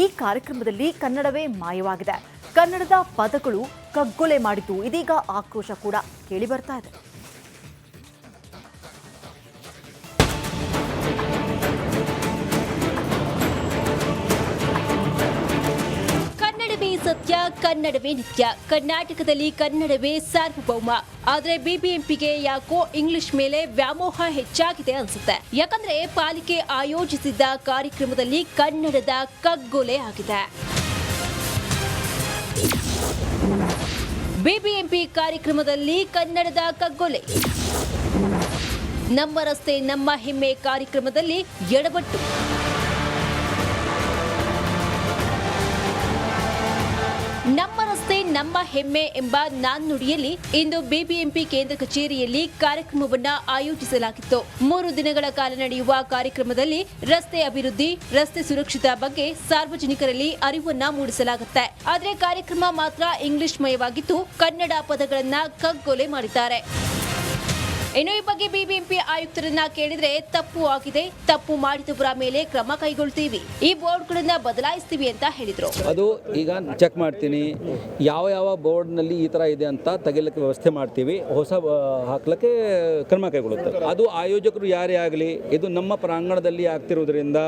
ಈ ಕಾರ್ಯಕ್ರಮದಲ್ಲಿ ಕನ್ನಡವೇ ಮಾಯವಾಗಿದೆ. ಕನ್ನಡದ ಪದಗಳು ಕಗ್ಗೊಲೆ ಮಾಡಿತು ಇದೀಗ ಆಕ್ರೋಶ ಕೂಡ ಕೇಳಿ ಬರ್ತಾ ಇದೆ. ಸತ್ಯ, ಕನ್ನಡವೇ ನಿತ್ಯ. ಕರ್ನಾಟಕದಲ್ಲಿ ಕನ್ನಡವೇ ಸಾರ್ವಭೌಮ. ಆದ್ರೆ ಬಿಬಿಎಂಪಿಗೆ ಯಾಕೋ ಇಂಗ್ಲಿಷ್ ಮೇಲೆ ವ್ಯಾಮೋಹ ಹೆಚ್ಚಾಗಿದೆ ಅನ್ಸುತ್ತೆ. ಯಾಕಂದ್ರೆ ಪಾಲಿಕೆ ಆಯೋಜಿಸಿದ್ದ ಕಾರ್ಯಕ್ರಮದಲ್ಲಿ ಕನ್ನಡದ ಕಗ್ಗೊಲೆ ಆಗಿದೆ. ಬಿಬಿಎಂಪಿ ಕಾರ್ಯಕ್ರಮದಲ್ಲಿ ಕನ್ನಡದ ಕಗ್ಗೊಲೆ. ನಮ್ಮ ರಸ್ತೆ, ನಮ್ಮ ಹೆಮ್ಮೆ ಕಾರ್ಯಕ್ರಮದಲ್ಲಿ ಎಡವಟ್ಟು. ನಮ್ಮ ಹೆಮ್ಮೆ ಎಂಬ ನಾನ್ನುಡಿಯಲ್ಲಿ ಇಂದು ಬಿಬಿಎಂಪಿ ಕೇಂದ್ರ ಕಚೇರಿಯಲ್ಲಿ ಕಾರ್ಯಕ್ರಮವನ್ನು ಆಯೋಜಿಸಲಾಗಿತ್ತು. ಮೂರು ದಿನಗಳ ಕಾಲ ನಡೆಯುವ ಕಾರ್ಯಕ್ರಮದಲ್ಲಿ ರಸ್ತೆ ಅಭಿವೃದ್ಧಿ, ರಸ್ತೆ ಸುರಕ್ಷತಾ ಬಗ್ಗೆ ಸಾರ್ವಜನಿಕರಲ್ಲಿ ಅರಿವನ್ನ ಮೂಡಿಸಲಾಗುತ್ತೆ. ಆದರೆ ಕಾರ್ಯಕ್ರಮ ಮಾತ್ರ ಇಂಗ್ಲಿಷ್ ಮಯವಾಗಿದ್ದು ಕನ್ನಡ ಪದಗಳನ್ನ ಕಗ್ಗೊಲೆ ಮಾಡಿದ್ದಾರೆ. ಇನ್ನು ಈ ಬಗ್ಗೆ ಬಿಬಿಎಂಪಿ ಆಯುಕ್ತರನ್ನ ಕೇಳಿದ್ರೆ ತಪ್ಪು ಆಗಿದೆ. ತಪ್ಪು ಮಾಡಿದವರ ಮೇಲೆ ಕ್ರಮ ಕೈಗೊಳ್ತೀವಿ. ಈ ಬೋರ್ಡ್ಗಳನ್ನ ಬದಲಾಯಿಸ್ತೀವಿ ಅಂತ ಹೇಳಿದ್ರು. ಅದು ಈಗ ಚೆಕ್ ಮಾಡ್ತೀನಿ. ಯಾವ ಯಾವ ಬೋರ್ಡ್ನಲ್ಲಿ ಈ ತರ ಇದೆ ಅಂತ ತೆಗಿಲಿಕ್ಕೆ ವ್ಯವಸ್ಥೆ ಮಾಡ್ತೀವಿ. ಹೊಸ ಹಾಕ್ಲಿಕ್ಕೆ ಕ್ರಮ ಕೈಗೊಳ್ಳುತ್ತೆ. ಅದು ಆಯೋಜಕರು ಯಾರೇ ಆಗಲಿ, ಇದು ನಮ್ಮ ಪ್ರಾಂಗಣದಲ್ಲಿ ಆಗ್ತಿರುವುದರಿಂದ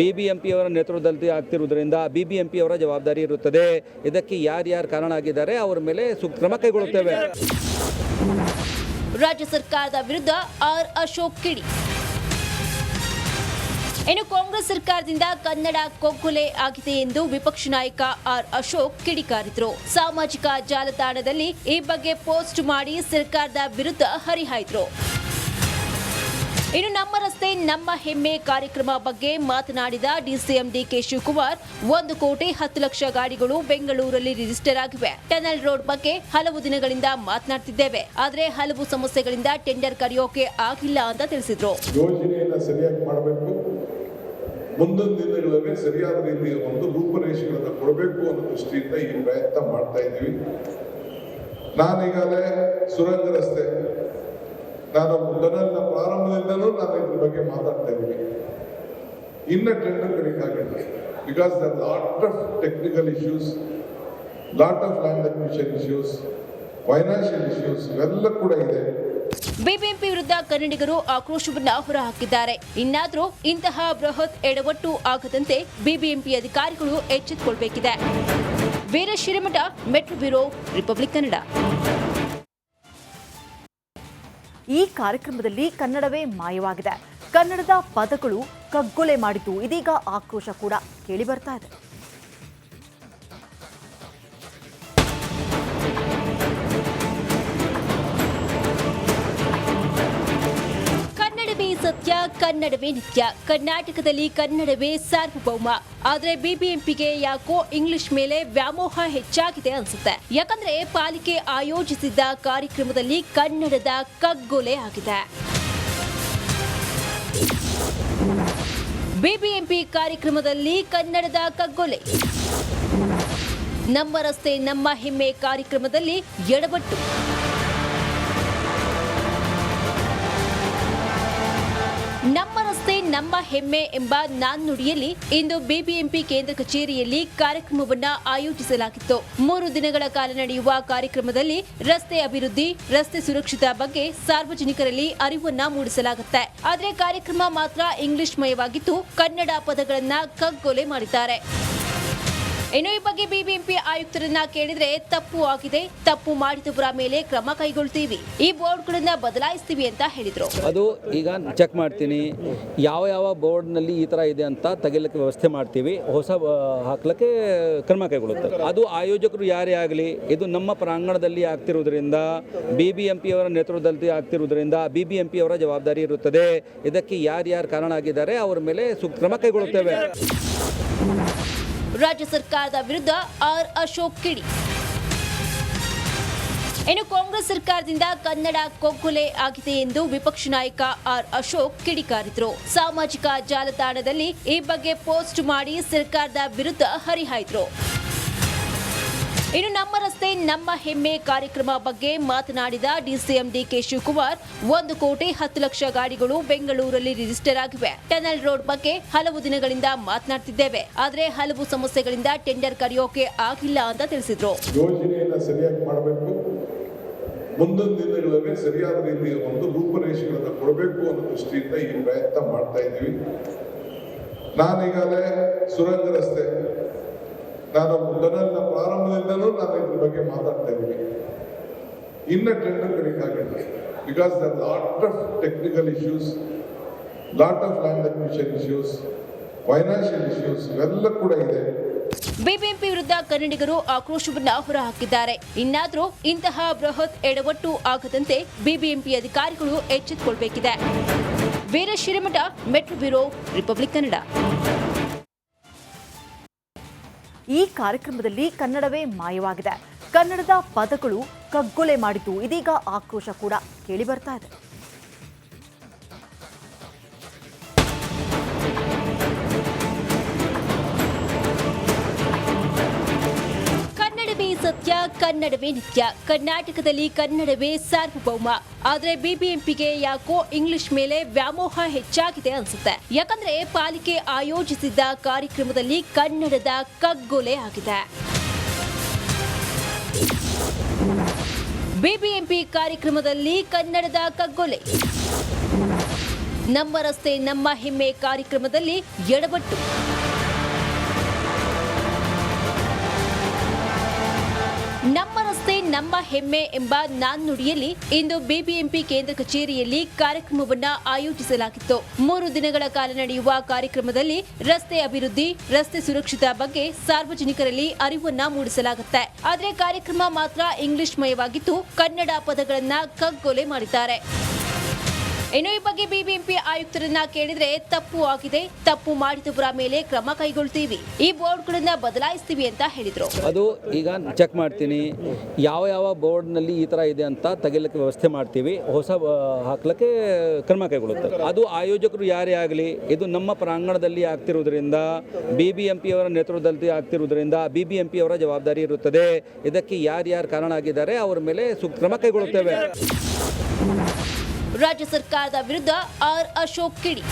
ಬಿಬಿಎಂಪಿ ಅವರ ನೇತೃತ್ವದಲ್ಲಿ ಆಗ್ತಿರುವುದರಿಂದ ಬಿಬಿಎಂಪಿ ಅವರ ಜವಾಬ್ದಾರಿ ಇರುತ್ತದೆ. ಇದಕ್ಕೆ ಯಾರ್ಯಾರು ಕಾರಣ ಆಗಿದ್ದಾರೆ, ಅವರ ಮೇಲೆ ಸೂಕ್ತ ಕ್ರಮ ಕೈಗೊಳ್ಳುತ್ತೇವೆ. ರಾಜ್ಯ ಸರ್ಕಾರದ ವಿರುದ್ಧ ಆರ್ ಅಶೋಕ್ ಕಿಡಿ. ಇನ್ನು ಕಾಂಗ್ರೆಸ್ ಸರ್ಕಾರದಿಂದ ಕನ್ನಡ ಕೊಗ್ಗೊಲೆ ಆಗಿದೆ ಎಂದು ವಿಪಕ್ಷ ನಾಯಕ ಆರ್ ಅಶೋಕ್ ಕಿಡಿಕಾರಿದ್ರು ಸಾಮಾಜಿಕ ಜಾಲತಾಣದಲ್ಲಿ ಈ ಬಗ್ಗೆ ಪೋಸ್ಟ್ ಮಾಡಿ ಸರ್ಕಾರದ ವಿರುದ್ಧ ಹರಿಹಾಯ್ದ್ರು. ಇನ್ನು ನಮ್ಮ ರಸ್ತೆ, ನಮ್ಮ ಹೆಮ್ಮೆ ಕಾರ್ಯಕ್ರಮ ಬಗ್ಗೆ ಮಾತನಾಡಿದ ಡಿಸಿಎಂ ಡಿಕೆ ಶಿವಕುಮಾರ್, ಒಂದು ಕೋಟಿ ಹತ್ತು ಲಕ್ಷ ಗಾಡಿಗಳು ಬೆಂಗಳೂರಲ್ಲಿ ರಿಜಿಸ್ಟರ್ ಆಗಿವೆ. ಟನಲ್ ರೋಡ್ ಬಗ್ಗೆ ಹಲವು ದಿನಗಳಿಂದ ಮಾತನಾಡ್ತಿದ್ದೇವೆ. ಆದರೆ ಹಲವು ಸಮಸ್ಯೆಗಳಿಂದ ಟೆಂಡರ್ ಕರೆಯೋಕೆ ಆಗಿಲ್ಲ ಅಂತ ತಿಳಿಸಿದ್ರು. ಮುಂದಿನ ದಿನಗಳಲ್ಲಿ ಸರಿಯಾದ ರೀತಿಯ ಒಂದು ರೂಪರೇಷೆಗಳನ್ನು ಕೊಡಬೇಕು ಅನ್ನೋ ದೃಷ್ಟಿಯಿಂದ ಈ ಪ್ರಯತ್ನ ಮಾಡ್ತಾ ಇದ್ದೀವಿ. ಸುರಂಗ ರಸ್ತೆ ನಾನು ಮೊದಲನ ಪ್ರಾರಂಭದಿಂದಲೂ ನಾನು ಇದ್ರ ಬಗ್ಗೆ ಮಾತಾಡ್ತಾ ಇದ್ದೀನಿ. ಇನ್ನ tender ಕರೀಕಾಗಿಲ್ಲ because the lot of technical issues lot of land acquisition issues financial issues ಇವೆಲ್ಲ ಕೂಡ ಇದೆ. ಬಿಬಿಎಂಪಿ ವಿರುದ್ಧ ಕನ್ನಡಿಗರು ಆಕ್ರೋಶವನ್ನ ಹೊರಹಾಕಿದ್ದಾರೆ. ಇನ್ನಾದರೂ ಇಂತಹ ಬೃಹತ್ ಎಡವಟ್ಟು ಆಗದಂತೆ ಬಿಬಿಎಂಪಿ ಅಧಿಕಾರಿಗಳು ಎಚ್ಚೆತ್ತುಕೊಳ್ಬೇಕಿದೆ. Veerashiramath metro bureau, republic Kannada. ಈ ಕಾರ್ಯಕ್ರಮದಲ್ಲಿ ಕನ್ನಡವೇ ಮಾಯವಾಗಿದೆ. ಕನ್ನಡದ ಪದಗಳು ಕಗ್ಗೊಲೆ ಮಾಡಿತು ಇದೀಗ ಆಕ್ರೋಶ ಕೂಡ ಕೇಳಿ ಬರ್ತಾ ಇದೆ. ಸತ್ಯ, ಕನ್ನಡವೇ ನಿತ್ಯ. ಕರ್ನಾಟಕದಲ್ಲಿ ಕನ್ನಡವೇ ಸಾರ್ವಭೌಮ. ಆದ್ರೆ ಬಿಬಿಎಂಪಿಗೆ ಯಾಕೋ ಇಂಗ್ಲಿಷ್ ಮೇಲೆ ವ್ಯಾಮೋಹ ಹೆಚ್ಚಾಗಿದೆ ಅನ್ಸುತ್ತೆ. ಯಾಕಂದ್ರೆ ಪಾಲಿಕೆ ಆಯೋಜಿಸಿದ್ದ ಕಾರ್ಯಕ್ರಮದಲ್ಲಿ ಕನ್ನಡದ ಕಗ್ಗೊಲೆ ಆಗಿದೆ. ಬಿಬಿಎಂಪಿ ಕಾರ್ಯಕ್ರಮದಲ್ಲಿ ಕನ್ನಡದ ಕಗ್ಗೊಲೆ. ನಮ್ಮ ರಸ್ತೆ, ನಮ್ಮ ಹೆಮ್ಮೆ ಕಾರ್ಯಕ್ರಮದಲ್ಲಿ ಎಡವಟ್ಟು. ನಮ್ಮ ರಸ್ತೆ, ನಮ್ಮ ಹೆಮ್ಮೆ ಎಂಬ ನಾನ್ನುಡಿಯಲ್ಲಿ ಇಂದು ಬಿಬಿಎಂಪಿ ಕೇಂದ್ರ ಕಚೇರಿಯಲ್ಲಿ ಕಾರ್ಯಕ್ರಮವನ್ನು ಆಯೋಜಿಸಲಾಗಿತ್ತು. ಮೂರು ದಿನಗಳ ಕಾಲ ನಡೆಯುವ ಕಾರ್ಯಕ್ರಮದಲ್ಲಿ ರಸ್ತೆ ಅಭಿವೃದ್ಧಿ, ರಸ್ತೆ ಸುರಕ್ಷತಾ ಬಗ್ಗೆ ಸಾರ್ವಜನಿಕರಲ್ಲಿ ಅರಿವನ್ನ ಮೂಡಿಸಲಾಗುತ್ತೆ. ಆದರೆ ಕಾರ್ಯಕ್ರಮ ಮಾತ್ರ ಇಂಗ್ಲಿಷ್ ಮಯವಾಗಿದ್ದು ಕನ್ನಡ ಪದಗಳನ್ನ ಕಗ್ಗೊಲೆ ಮಾಡಿದ್ದಾರೆ. ಇನ್ನು ಈ ಬಗ್ಗೆ ಬಿಬಿಎಂಪಿ ಆಯುಕ್ತರನ್ನ ಕೇಳಿದ್ರೆ ತಪ್ಪು ಆಗಿದೆ. ತಪ್ಪು ಮಾಡಿದವರ ಮೇಲೆ ಕ್ರಮ ಕೈಗೊಳ್ತೀವಿ. ಈ ಬೋರ್ಡ್ಗಳನ್ನ ಬದಲಾಯಿಸ್ತೀವಿ ಅಂತ ಹೇಳಿದ್ರು. ಅದು ಈಗ ಚೆಕ್ ಮಾಡ್ತೀನಿ. ಯಾವ ಯಾವ ಬೋರ್ಡ್ನಲ್ಲಿ ಈ ತರ ಇದೆ ಅಂತ ತೆಗಿಲಿಕ್ಕೆ ವ್ಯವಸ್ಥೆ ಮಾಡ್ತೀವಿ. ಹೊಸ ಹಾಕ್ಲಿಕ್ಕೆ ಕ್ರಮ ಕೈಗೊಳ್ಳುತ್ತೆ. ಅದು ಆಯೋಜಕರು ಯಾರೇ ಆಗಲಿ, ಇದು ನಮ್ಮ ಪ್ರಾಂಗಣದಲ್ಲಿ ಆಗ್ತಿರುವುದರಿಂದ ಬಿಬಿಎಂಪಿ ಅವರ ನೇತೃತ್ವದಲ್ಲಿ ಆಗ್ತಿರುವುದರಿಂದ ಬಿಬಿಎಂಪಿ ಅವರ ಜವಾಬ್ದಾರಿ ಇರುತ್ತದೆ. ಇದಕ್ಕೆ ಯಾರ್ಯಾರು ಕಾರಣ ಆಗಿದ್ದಾರೆ, ಅವರ ಮೇಲೆ ಸೂಕ್ತ ಕ್ರಮ ಕೈಗೊಳ್ಳುತ್ತೇವೆ. ರಾಜ್ಯ ಸರ್ಕಾರದ ವಿರುದ್ಧ ಆರ್ ಅಶೋಕ್ ಕಿಡಿ. ಇನ್ನು ಕಾಂಗ್ರೆಸ್ ಸರ್ಕಾರದಿಂದ ಕನ್ನಡ ಕೊಗ್ಗೊಲೆ ಆಗಿದೆ ಎಂದು ವಿಪಕ್ಷ ನಾಯಕ ಆರ್ ಅಶೋಕ್ ಕಿಡಿಕಾರಿದ್ರು ಸಾಮಾಜಿಕ ಜಾಲತಾಣದಲ್ಲಿ ಈ ಬಗ್ಗೆ ಪೋಸ್ಟ್ ಮಾಡಿ ಸರ್ಕಾರದ ವಿರುದ್ಧ ಹರಿಹಾಯ್ದ್ರು. ಇನ್ನು ನಮ್ಮ ರಸ್ತೆ, ನಮ್ಮ ಹೆಮ್ಮೆ ಕಾರ್ಯಕ್ರಮ ಬಗ್ಗೆ ಮಾತನಾಡಿದ ಡಿಸಿಎಂ ಡಿಕೆ ಶಿವಕುಮಾರ್, ಒಂದು ಕೋಟಿ ಹತ್ತು ಲಕ್ಷ ಗಾಡಿಗಳು ಬೆಂಗಳೂರಲ್ಲಿ ರಿಜಿಸ್ಟರ್ ಆಗಿವೆ. ಟನಲ್ ರೋಡ್ ಬಗ್ಗೆ ಹಲವು ದಿನಗಳಿಂದ ಮಾತನಾಡ್ತಿದ್ದೇವೆ. ಆದರೆ ಹಲವು ಸಮಸ್ಯೆಗಳಿಂದ ಟೆಂಡರ್ ಕರೆಯೋಕೆ ಆಗಿಲ್ಲ ಅಂತ ತಿಳಿಸಿದ್ರು. ಮುಂದಿನ ದಿನಗಳಲ್ಲಿ ಸರಿಯಾದ ರೀತಿಯ ಒಂದು ರೂಪರೇಷೆಗಳನ್ನು ಕೊಡಬೇಕು ಅನ್ನೋ ದೃಷ್ಟಿಯಿಂದ ಈ ಪ್ರಯತ್ನ ಮಾಡ್ತಾ ಇದ್ದೀವಿ. ಸುರಂಗ ರಸ್ತೆ ನಾನು ಮೊದಲನ ಪ್ರಾರಂಭದಿಂದಲೂ ನಾನು ಇದ್ರ ಬಗ್ಗೆ ಮಾತಾಡ್ತಾ ಇದ್ದೀನಿ. ಇನ್ನ tender ಕರೀಕಾಗಿಲ್ಲ because the lot of technical issues lot of land acquisition issues financial issues ಇವೆಲ್ಲ ಕೂಡ ಇದೆ. ಬಿಬಿಎಂಪಿ ವಿರುದ್ಧ ಕನ್ನಡಿಗರು ಆಕ್ರೋಶವನ್ನ ಹೊರಹಾಕಿದ್ದಾರೆ. ಇನ್ನಾದರೂ ಇಂತಹ ಬೃಹತ್ ಎಡವಟ್ಟು ಆಗದಂತೆ ಬಿಬಿಎಂಪಿ ಅಧಿಕಾರಿಗಳು ಎಚ್ಚೆತ್ತುಕೊಳ್ಬೇಕಿದೆ. Veerashiramath metro bureau, republic Kannada. ಈ ಕಾರ್ಯಕ್ರಮದಲ್ಲಿ ಕನ್ನಡವೇ ಮಾಯವಾಗಿದೆ. ಕನ್ನಡದ ಪದಗಳು ಕಗ್ಗೊಲೆ ಮಾಡಿತು ಇದೀಗ ಆಕ್ರೋಶ ಕೂಡ ಕೇಳಿ ಬರ್ತಾ ಇದೆ. ಕನ್ನಡವೇ ನಿತ್ಯ. ಕರ್ನಾಟಕದಲ್ಲಿ ಕನ್ನಡವೇ ಸಾರ್ವಭೌಮ. ಆದ್ರೆ ಬಿಬಿಎಂಪಿಗೆ ಯಾಕೋ ಇಂಗ್ಲಿಷ್ ಮೇಲೆ ವ್ಯಾಮೋಹ ಹೆಚ್ಚಾಗಿದೆ ಅನ್ಸುತ್ತೆ. ಯಾಕಂದ್ರೆ ಪಾಲಿಕೆ ಆಯೋಜಿಸಿದ್ದ ಕಾರ್ಯಕ್ರಮದಲ್ಲಿ ಕನ್ನಡದ ಕಗ್ಗೊಲೆ ಆಗಿದೆ. ಬಿಬಿಎಂಪಿ ಕಾರ್ಯಕ್ರಮದಲ್ಲಿ ಕನ್ನಡದ ಕಗ್ಗೊಲೆ. ನಮ್ಮ ರಸ್ತೆ, ನಮ್ಮ ಹೆಮ್ಮೆ ಕಾರ್ಯಕ್ರಮದಲ್ಲಿ ಎಡವಟ್ಟು. ನಮ್ಮ ಹೆಮ್ಮೆ ಎಂಬ ನಾನ್ನುಡಿಯಲ್ಲಿ ಇಂದು ಬಿಬಿಎಂಪಿ ಕೇಂದ್ರ ಕಚೇರಿಯಲ್ಲಿ ಕಾರ್ಯಕ್ರಮವನ್ನು ಆಯೋಜಿಸಲಾಗಿತ್ತು. ಮೂರು ದಿನಗಳ ಕಾಲ ನಡೆಯುವ ಕಾರ್ಯಕ್ರಮದಲ್ಲಿ ರಸ್ತೆ ಅಭಿವೃದ್ಧಿ, ರಸ್ತೆ ಸುರಕ್ಷತಾ ಬಗ್ಗೆ ಸಾರ್ವಜನಿಕರಲ್ಲಿ ಅರಿವನ್ನ ಮೂಡಿಸಲಾಗುತ್ತೆ. ಆದರೆ ಕಾರ್ಯಕ್ರಮ ಮಾತ್ರ ಇಂಗ್ಲಿಷ್ ಮಯವಾಗಿದ್ದು ಕನ್ನಡ ಪದಗಳನ್ನ ಕಗ್ಗೊಲೆ ಮಾಡಿದ್ದಾರೆ. ಇನ್ನು ಈ ಬಗ್ಗೆ ಬಿಬಿಎಂಪಿ ಆಯುಕ್ತರನ್ನ ಕೇಳಿದ್ರೆ ತಪ್ಪು ಆಗಿದೆ. ತಪ್ಪು ಮಾಡಿದವರ ಮೇಲೆ ಕ್ರಮ ಕೈಗೊಳ್ತೀವಿ. ಈ ಬೋರ್ಡ್ಗಳನ್ನ ಬದಲಾಯಿಸ್ತೀವಿ ಅಂತ ಹೇಳಿದ್ರು. ಅದು ಈಗ ಚೆಕ್ ಮಾಡ್ತೀನಿ. ಯಾವ ಯಾವ ಬೋರ್ಡ್ನಲ್ಲಿ ಈ ತರ ಇದೆ ಅಂತ ತೆಗಿಲಿಕ್ಕೆ ವ್ಯವಸ್ಥೆ ಮಾಡ್ತೀವಿ. ಹೊಸ ಹಾಕ್ಲಿಕ್ಕೆ ಕ್ರಮ ಕೈಗೊಳ್ಳುತ್ತೆ. ಅದು ಆಯೋಜಕರು ಯಾರೇ ಆಗಲಿ, ಇದು ನಮ್ಮ ಪ್ರಾಂಗಣದಲ್ಲಿ ಆಗ್ತಿರುವುದರಿಂದ ಬಿಬಿಎಂಪಿ ಅವರ ನೇತೃತ್ವದಲ್ಲಿ ಆಗ್ತಿರುವುದರಿಂದ ಬಿಬಿಎಂಪಿ ಅವರ ಜವಾಬ್ದಾರಿ ಇರುತ್ತದೆ. ಇದಕ್ಕೆ ಯಾರ್ಯಾರು ಕಾರಣ ಆಗಿದ್ದಾರೆ, ಅವರ ಮೇಲೆ ಸೂಕ್ತ ಕ್ರಮ ಕೈಗೊಳ್ಳುತ್ತೇವೆ. ರಾಜ್ಯ ಸರ್ಕಾರದ ವಿರುದ್ಧ ಆರ್ ಅಶೋಕ್ ಕಿಡಿ.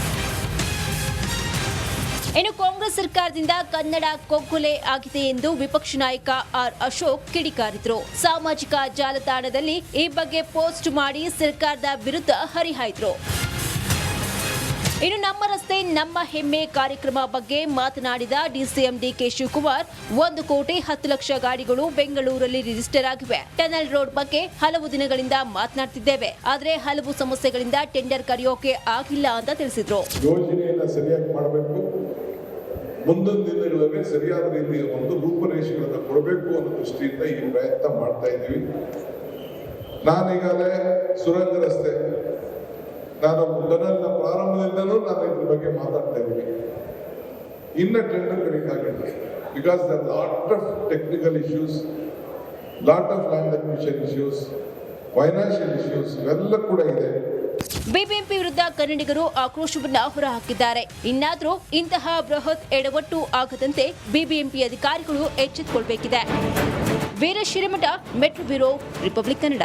ಇನ್ನು ಕಾಂಗ್ರೆಸ್ ಸರ್ಕಾರದಿಂದ ಕನ್ನಡ ಕೊಗ್ಗೊಲೆ ಆಗಿದೆ ಎಂದು ವಿಪಕ್ಷ ನಾಯಕ ಆರ್ ಅಶೋಕ್ ಕಿಡಿಕಾರಿದ್ರು ಸಾಮಾಜಿಕ ಜಾಲತಾಣದಲ್ಲಿ ಈ ಬಗ್ಗೆ ಪೋಸ್ಟ್ ಮಾಡಿ ಸರ್ಕಾರದ ವಿರುದ್ಧ ಹರಿಹಾಯ್ದ್ರು. ಇನ್ನು ನಮ್ಮ ರಸ್ತೆ, ನಮ್ಮ ಹೆಮ್ಮೆ ಕಾರ್ಯಕ್ರಮ ಬಗ್ಗೆ ಮಾತನಾಡಿದ ಡಿಸಿಎಂ ಡಿಕೆ ಶಿವಕುಮಾರ್, ಒಂದು ಕೋಟಿ ಹತ್ತು ಲಕ್ಷ ಗಾಡಿಗಳು ಬೆಂಗಳೂರಲ್ಲಿ ರಿಜಿಸ್ಟರ್ ಆಗಿವೆ. ಟನಲ್ ರೋಡ್ ಬಗ್ಗೆ ಹಲವು ದಿನಗಳಿಂದ ಮಾತನಾಡ್ತಿದ್ದೇವೆ. ಆದರೆ ಹಲವು ಸಮಸ್ಯೆಗಳಿಂದ ಟೆಂಡರ್ ಕರೆಯೋಕೆ ಆಗಿಲ್ಲ ಅಂತ ತಿಳಿಸಿದ್ರು. ಮುಂದಿನ ದಿನಗಳಲ್ಲಿ ಸರಿಯಾದ ರೀತಿಯ ಒಂದು ರೂಪರೇಷೆಗಳನ್ನು ಕೊಡಬೇಕು ಅನ್ನೋ ದೃಷ್ಟಿಯಿಂದ ಈ ಪ್ರಯತ್ನ ಮಾಡ್ತಾ ಇದ್ದೀವಿ. ನಾನೀಗಾಗಲೇ ಸುರಂಗ ರಸ್ತೆ, ನಾನು ಟನಲ್ನ ಪ್ರಾರಂಭದಿಂದಲೂ ನಾನು ಇದ್ರ ಬಗ್ಗೆ ಮಾತಾಡ್ತಾ ಇದ್ದೀನಿ. ಇನ್ನ tender ಕರೀಕಾಗಿಲ್ಲ because the lot of technical issues lot of land acquisition issues financial issues ಇವೆಲ್ಲ ಕೂಡ ಇದೆ. ಬಿಬಿಎಂಪಿ ವಿರುದ್ಧ ಕನ್ನಡಿಗರು ಆಕ್ರೋಶವನ್ನ ಹೊರಹಾಕಿದ್ದಾರೆ. ಇನ್ನಾದರೂ ಇಂತಹ ಬೃಹತ್ ಎಡವಟ್ಟು ಆಗದಂತೆ ಬಿಬಿಎಂಪಿ ಅಧಿಕಾರಿಗಳು ಎಚ್ಚೆತ್ತುಕೊಳ್ಬೇಕಿದೆ. Veerashiramath metro bureau republic Kannada